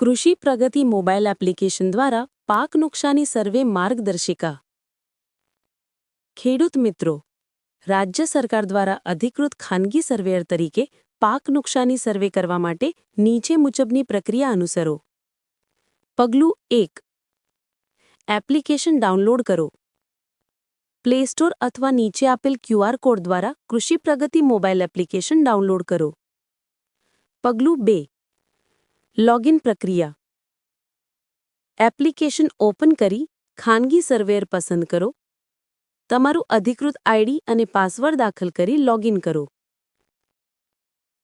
કૃષિ પ્રગતિ mobile application દ્વારા પાક નુકસાની સર્વે માર્ગદર્શિકા. ખેડૂત મિત્રો, રાજ્ય સરકાર દ્વારા અધિકૃત ખાનગી સર્વેયર તરીકે પાક નુકસાની સર્વે કરવા માટે નીચે મુજબની પ્રક્રિયા અનુસરો. પગલું એક, એપ્લિકેશન ડાઉનલોડ કરો. પ્લે સ્ટોર અથવા નીચે આપેલ ક્યુઆર કોડ દ્વારા કૃષિ પ્રગતિ મોબાઈલ એપ્લિકેશન ડાઉનલોડ કરો. પગલું બે લોગિન પ્રક્રિયા. એપ્લિકેશન ઓપન કરી ખાનગી સર્વેયર પસંદ કરો. તમારું અધિકૃત આઈડી અને પાસવર્ડ દાખલ કરી લોગિન કરો.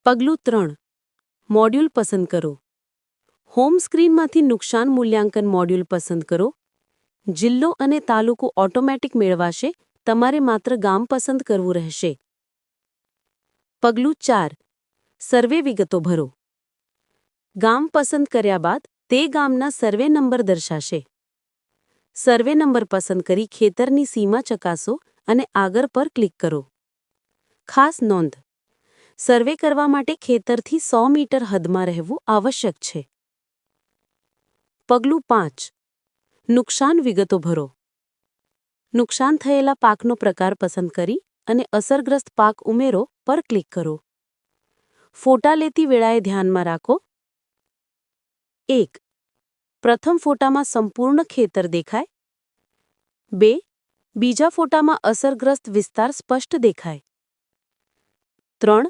પગલું ત્રણ. મોડ્યુલ પસંદ કરો. હોમ સ્ક્રીનમાંથી નુકસાન મૂલ્યાંકન મોડ્યુલ પસંદ કરો. જિલ્લો અને તાલુકો ઓટોમેટિક મેળવાશે. તમારે માત્ર ગામ પસંદ કરવું રહેશે. પગલું ચાર. સર્વે વિગતો ભરો. ગામ પસંદ કર્યા બાદ તે ગામના સર્વે નંબર દર્શાશે. સર્વે નંબર પસંદ કરી ખેતરની સીમા ચકાસો અને આગળ પર ક્લિક કરો. ખાસ નોંધ. સર્વે કરવા માટે ખેતરથી સો મીટર હદમાં રહેવું આવશ્યક છે. પગલું પાંચ. નુકસાન વિગતો ભરો. નુકસાન થયેલા પાકનો પ્રકાર પસંદ કરી અને અસરગ્રસ્ત પાક ઉમેરો પર ક્લિક કરો. ફોટા લેતી વેળાએ ધ્યાનમાં રાખો એક. પ્રથમ ફોટામાં સંપૂર્ણ ખેતર દેખાય. બે. બીજા ફોટામાં અસરગ્રસ્ત વિસ્તાર સ્પષ્ટ દેખાય. ત્રણ.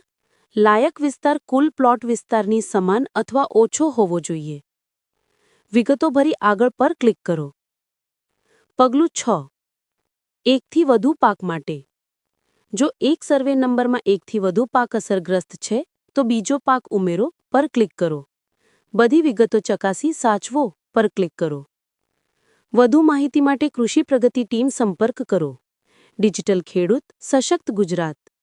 લાયક વિસ્તાર કુલ પ્લોટ વિસ્તારની સમાન અથવા ઓછો હોવો જોઈએ. વિગતો ભરી આગળ પર ક્લિક કરો. પગલું છ. એકથી વધુ પાક માટે. જો એક સર્વે નંબરમાં એકથી વધુ પાક અસરગ્રસ્ત છે, તો બીજો પાક ઉમેરો પર ક્લિક કરો. બધી વિગતો ચકાસી સાચવો પર ક્લિક કરો. વધુ માહિતી માટે કૃષિ પ્રગતિ ટીમ સંપર્ક કરો. ડિજિટલ ખેડૂત, સશક્ત ગુજરાત.